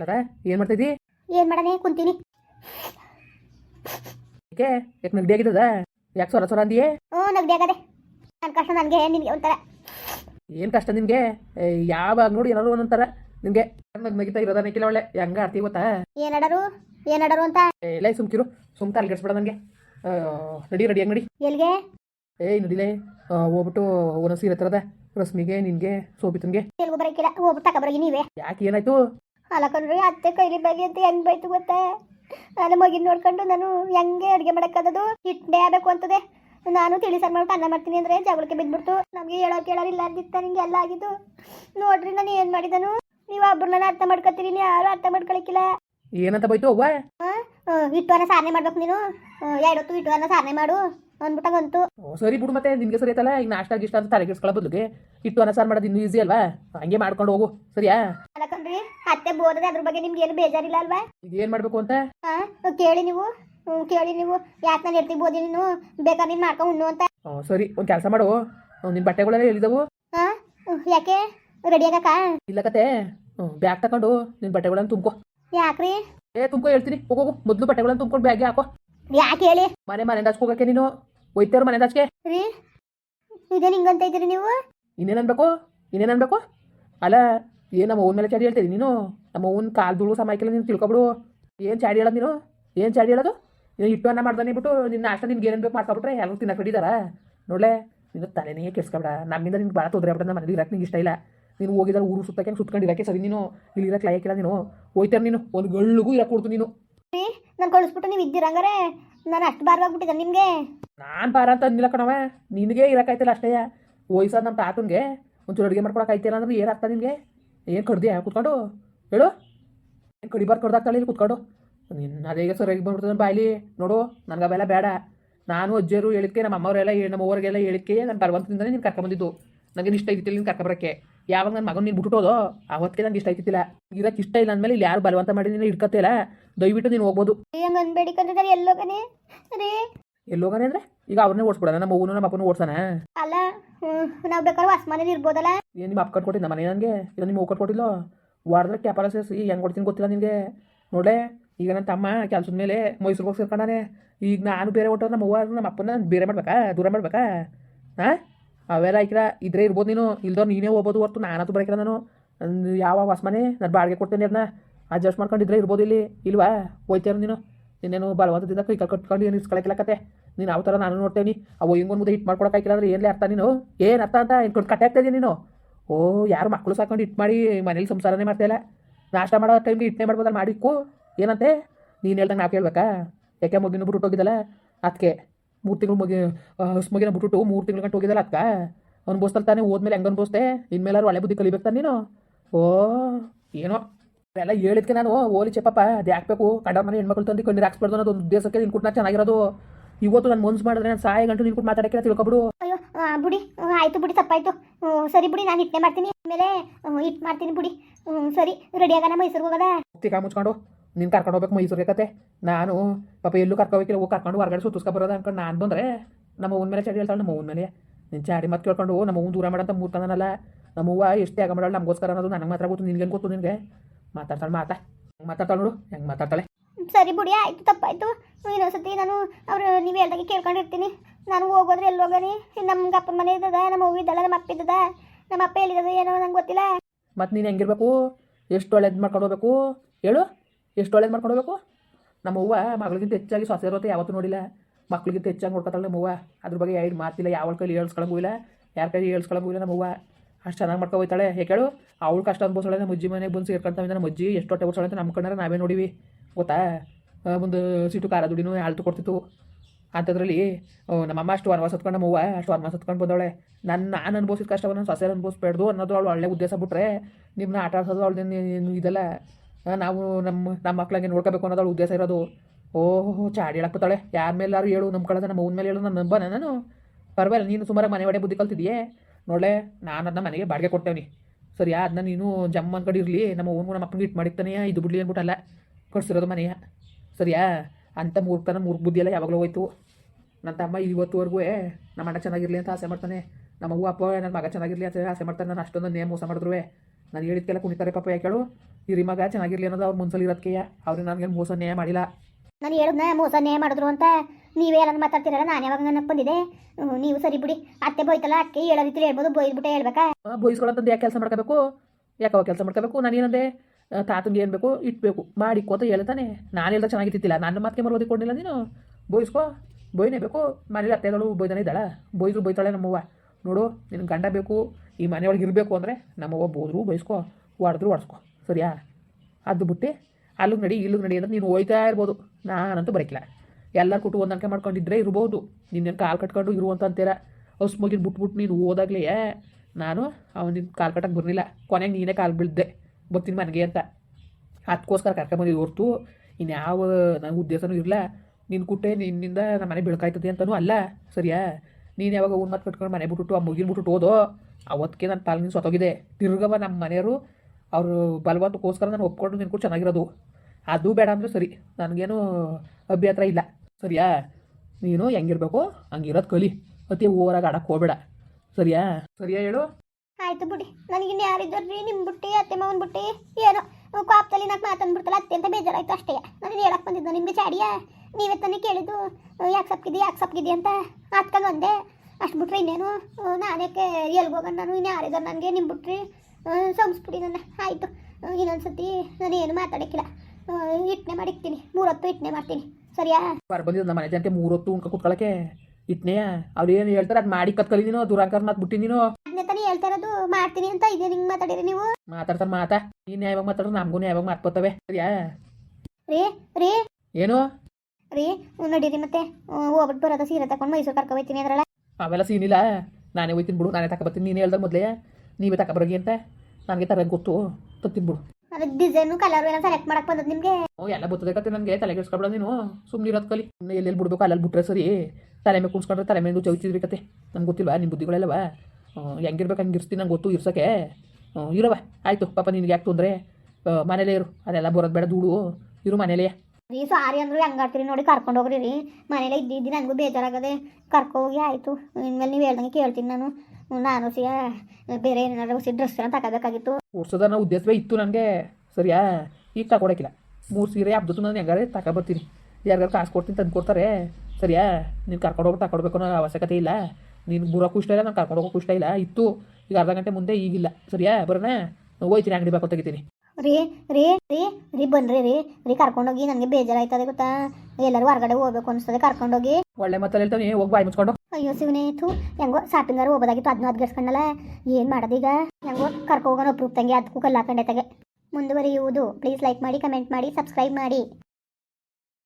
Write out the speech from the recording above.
ಲತಾ ಏನ್ ಮಾಡ್ತಿದಿ ಏನ್ ಮಾಡನೆ ಕುಂತೀನಿ? ಏಕೆ? ಯಾಕೆ ನಗ್ಡಿ ಆಗಿದ್ದದ ಯಾಕೆ ಸೊರ ಸೊರ ಅಂದಿಯೇ? ಓ ನಗ್ಡಿ ಆಗದೆ ನನ್ನ ಕಷ್ಟ ನನಗೆ ನಿಮಗೆ ಒಂಥರ. ಏನ್ ಕಷ್ಟ ನಿಮಗೆ ಯಾವ ನೋಡಿ ಏನಾದ್ರು ಒಂದೊಂಥರ ನಿಮಗೆ ನಗ್ ನಗಿತಾ ಇರೋದ ನಿಕ್ಕಿಲ್ಲ ಒಳ್ಳೆ ಹೆಂಗ ಆಡ್ತಿ ಗೊತ್ತಾ? ಏನಾಡರು ಏನಾಡರು ಅಂತ? ಎಲ್ಲ ಸುಮ್ಕಿರು. ಸುಮ್ ತಲೆಗೆಡ್ಸ್ಬೇಡ ನನಗೆ. ನಡಿ ರೆಡಿ ಹೆಂಗ್ ನಡಿ? ಎಲ್ಲಿಗೆ ಏಯ್ ನಡಿಲೆ. ಹೋಗ್ಬಿಟ್ಟು ಒಂದೊಂದು ಸೀರೆ ತರದ ರಶ್ಮಿಗೆ ನಿನ್ಗೆ ಸೋಬಿತನ್ಗೆ ಎಲ್ಗೂ ಹೋಗ್ಬಿಟ್ಟು ತಗೊಬರಗಿ ನೀವೇ. ಯಾಕೆ ಏನಾಯ್ತು? ಅಲ್ಲ ಕಣ್ರಿ ಅತ್ತೆ ಕೈಲಿ ಬೈಲಿ ಅಂತ ಹೆಂಗ್ ಬೈತು ಗೊತ್ತಾ? ನಾನು ಮಗಿನ ನೋಡ್ಕೊಂಡು ನಾನು ಹೆಂಗೆ ಅಡುಗೆ ಮಾಡಕ್ಕದದು ಹಿಟ್ಟೆ ಆಗಬೇಕು ಅಂತದೆ. ನಾನು ತಿಳಿ ಸರ್ ಮಾಡ್ಬಿಟ್ಟು ಅನ್ನ ಮಾಡ್ತೀನಿ ಅಂದ್ರೆ ಜಗಳಕ್ಕೆ ಬಿದ್ಬಿಡ್ತು. ನಮಗೆ ಹೇಳೋ ಕೇಳೋರು ಇಲ್ಲ ಅಂದಿತ್ತ ನಿಂಗೆ ಎಲ್ಲ ಆಗಿದ್ದು. ನೋಡ್ರಿ ನಾನು ಏನು ಮಾಡಿದನು? ನೀವು ಒಬ್ರು ನಾನು ಅರ್ಥ ಮಾಡ್ಕೊತೀರಿ ನೀವು ಯಾರು ಅರ್ಥ ಮಾಡ್ಕೊಳಕ್ಕಿಲ್ಲ? ಏನಂತ ಬೈತು ಅವ್ವ ಹಿಟ್ಟು ಅನ್ನ ಸಾರನೆ ಮಾಡ್ಬೇಕು ನೀನು? ಎರಡೊತ್ತು ಹಿಟ್ಟು ಅನ್ನ ಸಾರನೆ ಮಾಡು. ಅಂದ್ಬಿಟ್ಟಂಗಂತು. ಸರಿ ಬಿಡು ಮತ್ತೆ ನಿನ್ಗೆ ಸರಿ ಐತಲ್ಲ ಈಗ ನಾಷ್ಟ ಗಿಷ್ಟ ಅಂತ ತಲೆಗೆಡ್ಸ್ಕೊಳ್ಳೋ ಬದಲಿಗೆ. ಇಟ್ಟು ಅನಸಾರ ಸಾರು ಮಾಡೋದು ಇನ್ನೂ ಈಸಿ ಅಲ್ವಾ? ಹಂಗೆ ಮಾಡ್ಕೊಂಡು ಹೋಗು ಸರಿಯಾ? ಅಲ್ಲ ಕಣ್ರಿ ಅತ್ತೆ ಬೋದದೆ ಅದ್ರ ಬಗ್ಗೆ ನಿಮ್ಗೆ ಏನು ಬೇಜಾರಿಲ್ಲ ಅಲ್ವಾ? ಈಗ ಏನ್ ಮಾಡಬೇಕು ಅಂತ? ಹಾ ಕೇಳಿ ನೀವು ಹ್ಮ್, ಕೇಳಿ ನೀವು. ಯಾಕೆ ನಾನು ಇರ್ತೀವಿ ಬೋದಿ ನೀನು? ಬೇಕಾದ್ರೆ ನೀನು ಮಾಡ್ಕೊಂಡು ಉಣ್ಣು ಅಂತ? ಸರಿ ಒಂದು ಕೆಲಸ ಮಾಡು. ನಿನ್ ಬಟ್ಟೆಗಳೆಲ್ಲ ಹೇಳಿದವು ಹಾ ಹ್ಮ್, ಯಾಕೆ? ರೆಡಿ ಆಗಕ್ಕ? ಇಲ್ಲ ಕತೆ. ಬ್ಯಾಗ್ ತಕೊಂಡು ನಿನ್ ಬಟ್ಟೆಗಳನ್ನ ತುಂಬಕೋ. ಯಾಕ್ರಿ? ಏ ತುಂಬಕೋ ಹೇಳ್ತೀನಿ. ಹೋಗೋಗು ಮೊದಲು ಬಟ್ಟೆಗಳನ್ನ ತುಂಬ್ಕೊಂಡು ಬ್ಯಾಗ್ ಹಾಕೋ. ಯಾಕೆ ಹೇಳಿ? ಮನೆ ಮನೆ ಹಚ್ಕೋಗಕ್ಕೆ ನೀನು. ಒಯ್ತಾರ ಮನೆ ಹಚ್ಕೆ ರೀ ಇದೇನು ಹಿಂಗಂತ ಇದ್ದೀರಿ ನೀವು? ಇನ್ನೇನು ಅನ್ಬೇಕು? ಇನ್ನೇನು ಅನ್ಬೇಕು? ಅಲ್ಲ ಏನು ನಮ್ಮ ಓನ್ ಮೇಲೆ ಚಾಡಿ ಹೇಳ್ತೀರಿ ನೀನು? ನಮ್ಮ ಓನ್ ಕಾಲು ದುಳು ಸಮಯಕ್ಕೆಲ್ಲ ನೀನು ತಿಳ್ಕೊಬಿಡು. ಏನು ಚಾಡಿ ಹೇಳೋದು ನೀನು? ಏನು ಚಾಡಿ ಹೇಳೋದು? ನೀನು ಇಟ್ಟು ಅನ್ನ ಮಾಡ್ದಾನೆ ಬಿಟ್ಟು ನಿನ್ನ ಅಷ್ಟ ನಿನ್ಗೆ ಏನೇನು ಬೇಕು ಮಾಡ್ಕೊಬಿಟ್ರೆ ಎಲ್ಲರೂ ತಿನ್ನಕ್ಕೆ ಹಿಡಿದಾರ ನೋಡ್ಲೆ ನಿನ್ನ ತಲೆನೇ ಕೆಡ್ಸ್ಕೊಬೇಡ. ನಮ್ಮಿಂದ ನಿನ್ಗೆ ಭಾಳ ತೊಂದರೆ ಆಗ್ಬಿಟ್ಟು ಮನೇಲಿ ಇರಕ್ಕೆ ನಿಂಗೆ ಇಷ್ಟ ಇಲ್ಲ. ನೀನು ಹೋಗಿದ್ರೆ ಊರು ಸುತ್ತಕ್ಕೆ ಸುತ್ಕೊಂಡು ಇರಕ್ಕೆ ಸರಿ ನೀನು. ಇಲ್ಲಿ ಇರಕ್ಕೆ ಲಾಯಕ್ಕಿಲ್ಲ ನೀನು. ಹೋಯ್ತಾರ ನೀನು ಒಂದು ಗಳ್ಳಿಗೂ ಇರಕ್ಕೆ ಕೊಡ್ತು ನೀನು. ನಾನು ಕಳಿಸ್ಬಿಟ್ಟು ನೀವು ಇದ್ದೀರಂಗಾರೆ ನಾನು ಅಷ್ಟು ಬಾರವಾಗ್ಬಿಟ್ಟಿದ್ದೆ ನಿಮಗೆ? ನಾನು ಬಾರ ಅಂತ ಅಂದಿಲ್ಲ ಕಣವ ನಿನಗೆ ಇರೋಕ್ಕಾಯ್ತಿಲ್ಲ ಅಷ್ಟೇ. ವಯಸ್ಸಾದ ನಮ್ಮ ತಾತನ್ಗೆ ಒಂಚೂರು ಅಡುಗೆ ಮಾಡ್ಕೊಳಕ್ಕೆ ಆಯ್ತಿಲ್ಲ ಅಂದ್ರೆ ಏನು ಆಗ್ತಾ ನಿನಗೆ ಏನು ಕಡ್ದಿಯಾ ಕುತ್ಕೊಂಡು? ಹೇಳು. ಏನು ಕಡಿಬಾರ್ದು ಕಡ್ದಾಗ್ತಾಳೆ ಇಲ್ಲಿ ಕುತ್ಕೊಂಡು? ನಿನ್ನ ಅದೇ ಸರಿಯಾಗಿ ಬಂದ್ಬಿಡ್ತದೆ ಬಾಯಿಲಿ ನೋಡು ನನಗೆ ಅವೆಲ್ಲ ಬೇಡ. ನಾನು ಅಜ್ಜರು ಹೇಳಿದ್ಕೆ ನಮ್ಮ ಅಮ್ಮವರೆಲ್ಲ ನಮ್ಮ ಅವರಿಗೆಲ್ಲ ಹೇಳಿದ್ಕೆ, ನಾನು ಬಲವಂತದಿಂದಲೇ ನೀನು ಕರ್ಕೊಂಬಂದಿದ್ದು. ನನಗೆ ಇಷ್ಟ ಐತಿಲ್ಲ ನೀನು ಕರ್ಕೊಬರಕ್ಕೆ? ಯಾವಾಗ ನನ್ನ ಮಗನ ನೀನು ಬಿಟ್ಬಿಟ್ಟೋದೋ ಅವತ್ತಿಗೆ ನನಗೆ ಇಷ್ಟ ಆಯ್ತಿಲ್ಲ ಇರಕ್ಕೆ ಇಷ್ಟ ಇಲ್ಲ ಅಂದ್ಮೇಲೆ ಇಲ್ಲಿ ಯಾರು ಬಲವಂತ ಮಾಡಿ ನೀನು ಇಡ್ಕತ್ತಿಲ್ಲ ದಯವಿಟ್ಟು ನೀನು ಹೋಗ್ಬೋದು. ಹಂಗೆ ಅನ್ಬೇಡಿ ಕಣ್ರಿ ಎಲ್ಲೋಗನೆ ರೀ ಎಲ್ಲೋಗಾನೆ ಅಂದರೆ? ಈಗ ಅವ್ರನ್ನೇ ಓಡಿಸ್ಬಿಡೋಣ ನಮ್ಮ ಅವ್ವನು ನಮ್ಮ ಅಪ್ಪನೂ ಓಡ್ಸಾನ ಅಲ್ಲ ನಾವು ಬೇಕಾದ್ರೆ ವಾಸ್ಮಾನೇಲಿ ಇರ್ಬೋದಲ್ಲ? ಏನು ನಿಮ್ಮ ಅಪ್ಪ ಕಟ್ಕೊಟ್ಟಿದ್ದ ಮನೆ ನನಗೆ ಇಲ್ಲ ನಿಮ್ಮ ಅವ್ವ ಕಟ್ಕೊಟ್ಟಿಲ್ಲ ವಾರದ್ರೆ ಕ್ಯಾಪರ ಈಗ ಹೆಂಗೆ ಕೊಡ್ತೀನಿ ಗೊತ್ತಿಲ್ಲ ನಿನಗೆ. ನೋಡೆ ಈಗ ನನ್ನ ತಮ್ಮ ಕೆಲಸದ ಮೇಲೆ ಮೈಸೂರಿಗೆ ಹೋಗಿ ಸೇರ್ಕೊಂಡಾನೆ. ಈಗ ನಾನು ಬೇರೆ ಹೊಟ್ಟೋದ್ರೆ ನಮ್ಮ ಅವ್ವ ನಮ್ಮ ಅಪ್ಪನ ಬೇರೆ ಮಾಡ್ಬೇಕಾ? ದೂರ ಮಾಡ್ಬೇಕಾ? ಹಾಂ ಅವೆಲ್ಲ ಆಯ್ಕಿರ ಇದ್ರೆ ಇರ್ಬೋದು ನೀನು. ಇಲ್ದೋ ನೀನೇ ಹೋಗ್ಬೋದು ಹೊರ್ತು, ನಾನಂತೂ ಬರಕಿರ ನಾನು. ಯಾವ ವಾಸ್ಮನೆ ನಾನು ಬಾಡಿಗೆ ಕೊಡ್ತೇನೆ ಅದನ್ನ ಅಡ್ಜಸ್ಟ್ ಮಾಡ್ಕೊಂಡಿದ್ರೆ ಇರ್ಬೋದು ಇಲ್ಲಿ. ಇಲ್ವಾ? ಹೋಯ್ತಾರ ನೀನು. ಇನ್ನೇನು ಬಲವಂತದಿಂದ ಕೈ ಕಟ್ಕೊಂಡು ಏನು ಇಸ್ಕೊಳಕಿಲ್ಲ ಕತೆ ನೀನು ಯಾವ ಥರ ನಾನು ನೋಡ್ತೇನೆ. ಅವು ಹಿಂಗೊಂದು ಮುದ್ದೆ ಹಿಟ್ ಮಾಡ್ಕೊಳಕ್ಕಾಗಿಲ್ಲ ಅಂದ್ರೆ ಏನ್ಲೇ ಅರ್ಥ ನೀನು? ಏನು ಅರ್ಥ ಅಂತ? ಇಟ್ಕೊಂಡು ಕಟ್ಟೆ ಆಗ್ತಾ ನೀನು? ಓ, ಯಾರು ಮಕ್ಕಳು ಸಾಕೊಂಡು ಇಟ್ಟು ಮಾಡಿ ಮನೇಲಿ ಸಂಸಾರನೇ ಮಾಡ್ತಾಯಿಲ್ಲ ನಾಷ್ಟ ಮಾಡೋ ಟೈಮ್ಗೆ ಇಟ್ಟನೆ ಮಾಡ್ಬೋದಲ್ಲ ಮಾಡಿಕ್ಕು ಏನಂತೆ? ನೀನು ಹೇಳ್ದಂಗೆ ನಾವು ಕೇಳ್ಬೇಕಾ? ಯಾಕೆ ಮಗಿನೊಬ್ಬರು ಬಿಟ್ಟು ಹೋಗಿದ್ದಲ್ಲ ಅದಕ್ಕೆ ಮೂರು ತಿಂಗಳು ಮಗಿ ಮಗಿನ ಬಿಟ್ಬಿಟ್ಟು ಮೂರು ತಿಂಗಳು ಗಂಟು ಹೋಗಿದ್ದಲ್ಲ ಅಕ್ಕ ಅನ್ಬೋಸ್ತಲ್ ತಾನೇ ಹೋದ್ಮೇಲೆ ಹೆಂಗೆ ಅನ್ಬೋಸ್ತೆ ಇನ್ಮೇಲಾರು ಒಳ್ಳೆ ಬುದ್ಧಿ ಕಲಿಬೇಕು ತಾನೆ ನೀನು? ಓ ಏನೋ. ಎಲ್ಲ ಹೇಳಿದ್ಕೆ ನಾನು ಓಲಿ ಚೆಪ್ಪಪ್ಪ ಅದು ಹಾಕ್ಬೇಕು ಕಂಡವ್ರ ಮನೆ ಹೆಣ್ಮಕ್ಳು ತಂದು ಕಣ್ಣೀರು ಹಾಕ್ಸ್ಬಾರ್ದು ಅನ್ನೋದು ಒಂದು ಉದ್ದೇಶಕ್ಕೆ ನಿನ್ ಕೊಟ್ಟು ಚೆನ್ನಾಗಿರೋದು. ಇವತ್ತು ನಾನು ಮನ್ಸು ಮಾಡಿದ್ರೆ ನಾನು ಸಹಾಯ ಗಂಟು ನಿನ್ ಕೊಟ್ಟು ಮಾತಾಡಕ್ಕೆ ತಿಳ್ಕೊಬಿಡು. ಅಯ್ಯೋ ಬುಡಿ ಆಯ್ತು ಬುಡಿ ತಪ್ಪಾಯ್ತು. ಸರಿ ಬುಡಿ ನಾನು ಹಿಟ್ಟೆ ಮಾಡ್ತೀನಿ. ಆಮೇಲೆ ಹಿಟ್ ಮಾಡ್ತೀನಿ ಬುಡಿ. ಸರಿ ರೆಡಿ ಆಗೋಣ ಮೈಸೂರಿಗೆ ಹೋಗೋದ? ಮುಚ್ಕೊಂಡು. ನೀನು ಕರ್ಕೊಂಡು ಹೋಗ್ಬೇಕು ಮೈಸೂರಿಗೆ ಕತೆ. ನಾನು ಪಾಪ ಎಲ್ಲೂ ಕರ್ಕೋಬೇಕಿಲ್ಲ ಹೋಗಿ ಕರ್ಕೊಂಡು ಹೊರಗಡೆ ಸುತ್ತಿಸ್ಕೊ ಬರೋದು ಅನ್ಕೊಂಡು ನಾನು ಬಂದರೆ ನಮ್ಮ ಅವ್ವನ ಮೇಲೆ ಚಳಿ ಹೇಳ್ತಾಳೆ ನಮ್ಮ ಅವ್ವನ ಮೇಲೆ. ನಿನ್ನ ಚಾಡಿ ಮತ್ತೆ ಕೇಳ್ಕೊಂಡು ನಮ್ಮ ಊನ್ ದೂರ ಮಾಡಂತ ಮೂರ್ತನಲ್ಲ ನಮ್ಮ ಎಷ್ಟು ಎಷ್ಟೇ ಆಗ ಮಾಡಾಳ ನಮಗೋಸ್ಕರ ಅನ್ನೋದು ನನಗೆ ಮಾತ್ರ ಗೊತ್ತು. ನಿನಗೆ ಗೊತ್ತು ನಿನಗೆ? ಮಾತಾಡ್ತಾಳೆ ಮಾತಾ. ಮಾತಾಡ್ತಾಳೆ ನೋಡು ಹೆಂಗೆ ಮಾತಾಡ್ತಾಳೆ. ಸರಿ ಬುಡಿ ಆಯಿತು ತಪ್ಪಾಯ್ತು. ಇನ್ನೊಂದ್ಸತಿ ನಾನು ಅವರು ನೀವು ಹೇಳ್ದಾಗೆ ಕೇಳ್ಕೊಂಡಿರ್ತೀನಿ. ನಾನು ಹೋಗೋದ್ರೆ ಎಲ್ಲಿ ಹೋಗನಿ ನಮ್ಮ ಅಪ್ಪನ ಮನೆ ಇದ್ದದ ನಮ್ಮ ಅವ್ವ ಇದ್ದಲ್ಲ ನಮ್ಮ ಅಪ್ಪ ಇದ್ದದ ನಮ್ಮ ಅಪ್ಪ ಎಲ್ಲಿದ್ದದ ಏನೋ ನಂಗೆ ಗೊತ್ತಿಲ್ಲ. ಮತ್ತು ನೀನು ಹೆಂಗಿರ್ಬೇಕು? ಎಷ್ಟು ಒಳ್ಳೇದು ಮಾಡ್ಕೊಂಡು ಹೋಗ್ಬೇಕು? ಹೇಳು. ಎಷ್ಟು ಒಳ್ಳೇದು ಮಾಡ್ಕೊಂಡು ನಮ್ಮ ಅವ್ವ ಮಗಳಿಗಿಂತ ಹೆಚ್ಚಾಗಿ ಸೊಸೆ ಇರೋತ್ತೆ ಯಾವತ್ತೂ ನೋಡಿಲ್ಲ. ಮಕ್ಳಿಗಿಂತ ಹೆಚ್ಚಾಗಿ ನೋಡ್ಕೊತಾಳೆ ನಮ್ಮ ಅವ್ವ. ಅದ್ರ ಬಗ್ಗೆ ಎರಡು ಮಾತಿಲ್ಲ ಯಾವ ಕೈಲಿ ಹೇಳ್ಸ್ಕೊಳಂಗೂ ಇಲ್ಲ, ಯಾರ ಕೈಲಿ ಹೇಳ್ಸ್ಕೊಳಂಗೂ ಇಲ್ಲ ನಮ್ಮ ಅವ್ವ. ಅಷ್ಟು ಚೆನ್ನಾಗಿ ಮಾಡ್ಕೊ ಹೋಯ್ತಾಳೆ. ಹೇಳು ಅವಳು ಕಷ್ಟ ಅನ್ಬೋಸಳೆ ನಮ್ಮ ಅಜ್ಜಿ ಮನೆಗೆ ಬಂದು ಸೇರ್ಕೊಂತಾವೆ ನಮ್ಮ ಅಜ್ಜಿ ಎಷ್ಟು ಹೊಟ್ಟೆ ಓಡ್ಸೋಳೆ ಅಂತ ನಮ್ಮ ಕಣ್ಣಾರ ನಾವೇ ನೋಡಿವಿ. ಗೊತ್ತಾ? ಒಂದು ಸೀಟು ಖಾರ ದುಡಿನೂ ಆಳ್ತು ಕೊಡ್ತಿತ್ತು. ಅಂಥದ್ರಲ್ಲಿ ನಮ್ಮಮ್ಮ ಅಷ್ಟು ವನವಾಸ ಹೊತ್ಕೊಂಡು ನಮ್ಮವ್ವ ಅಷ್ಟು ವನವಾಸ ಹೊತ್ಕೊಂಡು ಬಂದವಳೆ. ನನ್ನ ನಾನು ಅನ್ಬೋಸಿದ ಕಷ್ಟವನ್ನು ಸೊಸೆ ಅನ್ಬೋಸ್ಬೇಡ್ದು ಅನ್ನೋದು ಅವಳು ಒಳ್ಳೆ ಉದ್ದೇಶ ಬಿಟ್ರೆ ನಿಮ್ಮನ್ನ ಆಟ ಆಡ್ಸೋದು ಅವಳದೇನು ಇದಲ್ಲ. ನಾವು ನಮ್ಮ ನಮ್ಮ ಮಕ್ಳಿಗೆ ನೋಡ್ಕೋಬೇಕು ಅನ್ನೋದಾಳು ಉದ್ದೇಶ ಇರೋದು. ಓಹೋ ಚಾಡಿ ಹೇಳಕ್ತಾಳೆ ಯಾರ ಮೇಲಾರು ಹೇಳು ನಮ್ಮ ಕಳೆದ ನಮ್ಮ ಅವ್ನ ಮೇಲೆ ಹೇಳು, ನಾನು ನಂಬನ ನಾನು ಪರವಾಗಿಲ್ಲ, ನೀನು ಸುಮಾರು ಮನೆ ಒಡೆ ಬುದ್ಧಿ ಕಲ್ತಿದೆಯೇ ನೋಡಲೆ, ನಾನು ಅದನ್ನ ಮನೆಗೆ ಬಾಡಿಗೆ ಕೊಡ್ತೇವೆ ಸರಿಯಾ ಅದನ್ನ ನೀನು ಜಮ್ಮ ಕಡೆ ಇರಲಿ, ನಮ್ಮ ಅವ್ನಿಗೂ ನಮ್ಮ ಅಪ್ಪನಿಗೆ ಇಟ್ಟು ಮಾಡಿರ್ತಾನೆ ಇದು ಬಿಡ್ಲಿ ಅಂದ್ಬಿಟ್ಟಲ್ಲ ಕೊಡ್ಸಿರೋದು ಮನೆಯ. ಸರಿಯಾ, ಅಂಥ ಮೂರ್ಖತನ, ಮೂರ್ಖ ಬುದ್ಧಿ ಎಲ್ಲ ಯಾವಾಗಲೂ ಹೋಯ್ತು. ನನ್ನ ತಮ್ಮ ಇವತ್ತುವರೆಗೂ ನಮ್ಮ ಅಣ್ಣ ಚೆನ್ನಾಗಿರಲಿ ಅಂತ ಆಸೆ ಮಾಡ್ತಾನೆ. ನಮ್ಮ ಅವ್ವ, ಅಪ್ಪ ನನ್ನ ಮಗ ಚೆನ್ನಾಗಿರಲಿ ಅಂತ ಆಸೆ ಮಾಡ್ತಾನೆ, ನಾನು ಅಷ್ಟೊಂದು ನೇಮ ಮೋಸ ಮಾಡಿದ್ರು ನಾನು ಹೇಳಿದ್ಕೆಲ್ಲ ಕುಣಿತಾರೆ ಪಾಪ, ಯಾಕೆ ಹೇಳು? ಹಿರಿ ಮಗ ಚೆನ್ನಾಗಿರ್ಲಿ ಅನ್ನೋದು ಅವ್ರ ಮುನ್ಸಲ್ಲಿ ಇರೋದಕ್ಕೆ ಅವ್ರಿಗೆ ನನಗೇನು ಮೋಸ ನ್ಯಾಯ ಮಾಡಿಲ್ಲ. ನಾನು ಹೇಳಿದ್ನ ನ್ಯಾಯ ಮಾಡಿದ್ರು ಅಂತ ನೀವೇ ಎಲ್ಲ ಮಾತಾಡ್ತೀರಲ್ಲ ನಾನು ಯಾವಾಗ ನನಗೆ ಬಂದಿದೆ ನೀವು ಸರಿ ಬಿಡಿ. ಅತ್ತೆ ಬೋಯ್ತಲ್ಲ ಅಕ್ಕೆ ಹೇಳೋ ಹೇಳ್ಬೋದು ಹೇಳ್ಬೋದು ಬೈದ್ಬಿಟ್ಟೆ ಹೇಳ್ಬೇಕಾ? ಬಯಸ್ಕೊಳ್ಳೋಂಥದ್ದು ಯಾಕೆ ಕೆಲಸ ಮಾಡ್ಕೋಬೇಕು? ಯಾಕವ ಕೆಲಸ ಮಾಡ್ಕೋಬೇಕು? ನಾನು ಏನಂದೆ? ತಾತಂಗೆ ಏನು ಬೇಕು? ಇಟ್ಬೇಕು. ಮಾಡಿಕೋತ ಹೇಳ್ತಾನೆ ನಾನು ಹೇಳ್ದ ಚೆನ್ನಾಗಿತ್ತಿಲ್ಲ ನನ್ನ ಮಾತಿಗೆ ಮರೋದಿ ಕೊಡಲಿಲ್ಲ ನೀನು? ಬೋಯಿಸ್ಕೋ ಬೋಯ್ನೇ ಬೇಕು. ಮನೇಲಿ ಅತ್ತೆಗಳು ಬೋಯ್ದಾನೆ ಇದ್ದಾಳ. ಬೈದ್ರು ಬೋಯ್ತಾಳೆ ನಮ್ಮವ್ವ. ನೋಡು ನಿನ್ನ ಗಂಡ ಬೇಕು ಈ ಮನೆಯೊಳಗೆ ಇರಬೇಕು ಅಂದರೆ ನಮ್ಮವ್ವ ಬೋದ್ರು ಬೈಸ್ಕೋ. ಹೊಡೆದ್ರು ಹೊಡ್ಸ್ಕೊ. ಸರಿಯಾ? ಅದು ಬಿಟ್ಟು ಅಲ್ಲಿಗೆ ನಡಿ, ಇಲ್ಲಿಗೆ ನಡಿ ಅಂದ್ರೆ ನೀನು ಹೋಯ್ತಾ ಇರ್ಬೋದು. ನಾನಂತೂ ಬರಕಿಲ್ಲ. ಎಲ್ಲರೂ ಕೊಟ್ಟು ಹೊಂದಾಣಿಕೆ ಮಾಡ್ಕೊಂಡಿದ್ರೆ ಇರ್ಬೋದು. ನಿನ್ನೇನು ಕಾಲು ಕಟ್ಕೊಂಡು ಇರುವಂತ ಅಂತೀರ? ಅವ್ಸ್ ಮಗಿನ ಬಿಟ್ಬಿಟ್ಟು ನೀನು ಓದಾಗಲೇ ನಾನು ಅವನಿಗೆ ಕಾಲು ಕಟ್ಟಕ್ಕೆ ಬರಲಿಲ್ಲ. ಕೊನೆಗೆ ನೀನೇ ಕಾಲು ಬಿಳ್ದೆ. ಬರ್ತೀನಿ ಮನೆಗೆ ಅಂತ. ಅದಕ್ಕೋಸ್ಕರ ಕರ್ಕೊಂಬಂದಿದ್ದು ಹೊರ್ತು. ಇನ್ಯಾವ ನನಗೆ ಉದ್ದೇಶನೂ ಇರಲ್ಲ ನಿನ್ನ ಕುಟ್ಟೆ ನಿನ್ನಿಂದ ನಮ್ಮ ಮನೆ ಬೆಳಕಾಯ್ತದೆ ಅಂತನೂ ಅಲ್ಲ. ಸರಿಯಾ? ನೀನು ಯಾವಾಗ ಒಂದು ಮಾತು ಕಟ್ಕೊಂಡು ಮನೆ ಬಿಟ್ಬಿಟ್ಟು ಆ ಮುಗಿನ ಬಿಟ್ಬಿಟ್ಟು ಹೋದೋ? ಅವತ್ತಿಗೆ ನನ್ನ ಪಾಲಿನ ಸೊತ್ತೋಗಿದೆ. ತಿರ್ಗವ ನಮ್ಮ ಮನೆಯವರು ಅವರು ಬಲವಂತಕ್ಕೋಸ್ಕರ ನಾನು ಒಪ್ಕೊಂಡು ನಿನ್ಕು ಚೆನ್ನಾಗಿರೋದು. ಅದು ಬೇಡ ಅಂದರೆ ಸರಿ. ನನಗೇನು ಅಭ್ಯಂತರ ಇಲ್ಲ. ಸರಿಯಾ? ನೀನು ಹೆಂಗಿರ್ಬೇಕು? ಹಂಗಿರೋದು ಕಲಿ. ಅತಿ ಓವರಾಗಿ ಆಡಕ್ಕೆ ಹೋಗ್ಬೇಡ. ಸರಿಯಾ? ಸರಿಯಾ ಹೇಳು? ಆಯ್ತು ಬಿಡಿ. ನನಗಿನ್ನು ಯಾರಿದ್ದಾರ್ರಿ ನಿಮ್ಮ ಬುಟ್ಟಿ, ಅತ್ತೆ ಮಾವನ ಬುಟ್ಟಿ? ಏನೋ? ಕಾಪ್ತಲ್ಲಿ ನಾಲ್ಕು ಮಾತಂದ್ಬಿಡ್ತಲ್ಲ ಅತ್ತೆ ಅಂತ ಬೇಜಾರಾಯ್ತು ಅಷ್ಟೇ. ನನಗೆ ಹೇಳಕ್ಕೆ ಬಂದಿದ್ದು ನಿಮಗೆ ಚಾಡಿಯಾ? ನೀವೇ ತಾನೇ ಕೇಳಿದ್ದು ಯಾಕೆ ಸಪ್ಕಿದಿ ಯಾಕೆ ಸಪ್ಕಿದಿ ಅಂತ? ಹತ್ಕೊಂಡು ಬಂದೆ. ಅಷ್ಟು ಬಿಟ್ರೆ ಇನ್ನೇನು? ನಾನೇಕೆ ಎಲ್ಗೋಗೋಣ ನಾನು? ಇನ್ನು ಯಾರಿದ್ದಾರೆ ನನಗೆ? ನಿಮ್ಮ ಬಿಟ್ರಿ ಸಂಸ್ಬಿಡಿ ನನ್ನ ಆಯಿತು. ಇನ್ನೊಂದ್ಸತಿ ನಾನು ಏನು ಮಾತಾಡಕ್ಕಿಲ್ಲ. ಇಟ್ನೆ ಮಾಡಿಕ್ತೀನಿ. ಮೂರೊತ್ತು ಇಟ್ನೆ ಮಾಡ್ತೀನಿ. ಸರಿಯಾ? ಹೊರ ಬಂದಿದ್ದು ನಮ್ಮ ಮನೆ ಜನತೆ ಮೂರೊತ್ತು ಉಣ್ಕ ಕುತ್ಕೊಳಕ್ಕೆ. ಇಟ್ನೇ ಅವ್ರು ಏನು ಹೇಳ್ತಾರೆ ಅದು ಮಾಡಿ ಕತ್ಕಲಿ ನೀನು ದುರಾಂಕರ್ ಮಾತು ಬಿಟ್ಟಿದ್ದೀನೋ ನೀನು. ಅದನ್ನೇ ತಾನೇ ಹೇಳ್ತಾ ಇರೋದು. ಮಾಡ್ತೀನಿ ಅಂತ ಇದೇ ನಿಂಗೆ ಮಾತಾಡಿರಿ ನೀವು? ಮಾತಾಡ್ತಾರೆ ಮಾತಾ. ನೀನು ಯಾವಾಗ ಮಾತಾಡೋದು ನಮಗೂ ಯಾವಾಗ ಮಾತ್ಕೋತವೆ ಸರಿಯಾ? ರೀ ರೀ. ಏನು? ರೀ ನೋಡಿರಿ ಮತ್ತೆ ಹೋಗ್ಬಿಟ್ಟು ಬರೋದ ಸೀರೆ ತಕೊಂಡು ಮೈಸೂರು ಕರ್ಕೊ ಹೋಗ್ತೀನಿ ಅದ್ರಲ್ಲ ಅವೆಲ್ಲ ಸೀನಿಲ್ಲ ನಾನೇ ಹೋಯ್ತೀನಿ ಬಿಡು ನಾನೇ ತಗೊಬರ್ತೀನಿ ನೀನು ಹೇಳ್ದೆ ಮೊದಲೇ. ನೀವೇ ಬರೋಗಿ ಅಂತ? ನನಗೆ ತರ ಗೊತ್ತು. ತಿನ್ಬಿಡು ಬಿಡು. ಅದಕ್ಕೆ ಡಿಸೈನು ಕಲರ್ ಎಲ್ಲ ಸೆಲೆಕ್ಟ್ ಮಾಡಕ್ ಬಂದದ್ದು ನಿಮಗೆ? ಓ ಎಲ್ಲ ಬುತ್ತದೆ ಕತೆ ನನಗೆ. ತಲೆ ಕೆಡ್ಸ್ಕೊಬೇಡ ನೀನು. ಸುಮ್ಮನೆ ಇರೋದು ಕಲಿ. ಇನ್ನು ಎಲ್ಲೆಲ್ಲಿ ಬಿಡ್ಬೇಕು ಅಲ್ಲಲ್ಲಿ ಬಿಟ್ರೆ ಸರಿ. ತಲೆ ಮೇಲೆ ಕುಣ್ಸ್ಕೊಂಡ್ರೆ ತಲೆ ಮೇಲೆ ಚೌಚಿದ್ರಿ ಕತೆ. ನಂಗೆ ಗೊತ್ತಿಲ್ವಾ? ನಿಮ್ಮ ಬುದ್ಧಿಗಳೆಲ್ಲವ? ಹೆಂಗಿರ್ಬೇಕು ಹಂಗೆ ಇರ್ಸ್ತೀನಿ ನಂಗೆ ಗೊತ್ತು ಇರ್ಸೋಕ್ಕೆ. ಇರವ ಆಯಿತು. ಪಾಪ ನಿನಗೆ ಯಾಕೆ ತೊಂದರೆ? ಮನೇಲೇ ಇರು. ಅದೆಲ್ಲ ಬರೋದು ಬೇಡ ಧೂಳು. ಇರು ಮನೇಲೇ. ರೀ, ಸಾರಿ ಅಂದ್ರೆ ಹೆಂಗಾಡ್ತೀರಿ ನೋಡಿ ಕರ್ಕೊಂಡು ಹೋಗ್ರಿ ರೀ. ಮನೇಲೆ ಇದ್ದಿದ್ದು ನನಗೂ ಬೇಜಾರಾಗದೆ ಹೋಗಿ ಆಯಿತು. ಇನ್ಮೇಲೆ ನೀವು ಹೇಳ್ದಂಗೆ ಕೇಳ್ತೀನಿ ನಾನು. ನಾನು ಸಿಯ ಬೇರೆ ಏನಾದ್ರು ಹೊಸ ಡ್ರೆಸ್ ಏನೋ ತಗೋಬೇಕಾಗಿತ್ತು. ಉಡ್ಸೋದ ಉದ್ದೇಶವೇ ಇತ್ತು ನನಗೆ. ಸರಿಯಾ? ಈಗ ತಗೊಳಕಿಲ್ಲ ಮೂರು ಸೀರೆ ಹಬ್ಬದ್ದು ನಾನು ಹೆಂಗಾರೆ ತಗೊಬರ್ತೀನಿ. ಯಾರಿಗಾರು ಕಾಸು ಕೊಡ್ತೀನಿ ತಂದು ಕೊಡ್ತಾರೆ. ಸರಿಯಾ? ನೀನು ಕರ್ಕೊಂಡು ಹೋಗಿ ತಗೊಳ್ಬೇಕು ಅನ್ನೋ ಅವಶ್ಯಕತೆ ಇಲ್ಲ. ನೀನು ಬರೋಕ್ಕೂ ಇಷ್ಟ ಇಲ್ಲ, ನಾನು ಕರ್ಕೊಂಡು ಹೋಗೋಕ್ಕೂ ಇಷ್ಟ ಇಲ್ಲ. ಇತ್ತು. ಈಗ ಅರ್ಧ ಗಂಟೆ ಮುಂದೆ ಈಗಿಲ್ಲ. ಸರಿಯಾ? ಬರೋಣ? ಹೋಯ್ತೀನಿ ಅಂಗಡಿ ಬಾಕೋ ತೆಗಿತೀನಿ. ರೀ ರೀ ರೀ ರೀ ಬನ್ರಿ ರೀ ರೀ ಕರ್ಕೊಂಡೋಗಿ ನನಗೆ ಬೇಜಾರಾಯ್ತದೆ ಗೊತ್ತಾ? ಎಲ್ಲರೂ ಹೊರಗಡೆ ಹೋಗ್ಬೇಕು ಅನಿಸ್ತದೆ ಕರ್ಕೊಂಡೋಗಿ ಒಳ್ಳೆ ಮತ್ತೆ ಹೇಳ್ತಾನೆ ಹೋಗಿ ಬಾಯಿ ಮುಚ್ಕೊಂಡು. ಅಯ್ಯೋ ಶಿವನೇ ಇತ್ತು ಹೆಂಗೋ ಅವ್ರು ಹೋಗೋದಾಗಿತ್ತು ಅದನ್ನ ಅದ್ಗರ್ಸ್ಕೊಂಡಲ್ಲ ಏನು ಮಾಡೋದೀಗ ಹೆಂಗೋ ಕರ್ಕೊ ಹೋಗೋಣ ಒಬ್ರು ತಂಗಿ ಅದಕ್ಕೂ ಕಲ್ಲಾಕಂಡೆ ತಗೆ. ಮುಂದುವರಿಯುವುದು. ಪ್ಲೀಸ್ ಲೈಕ್ ಮಾಡಿ ಕಮೆಂಟ್ ಮಾಡಿ ಸಬ್ಸ್ಕ್ರೈಬ್ ಮಾಡಿ.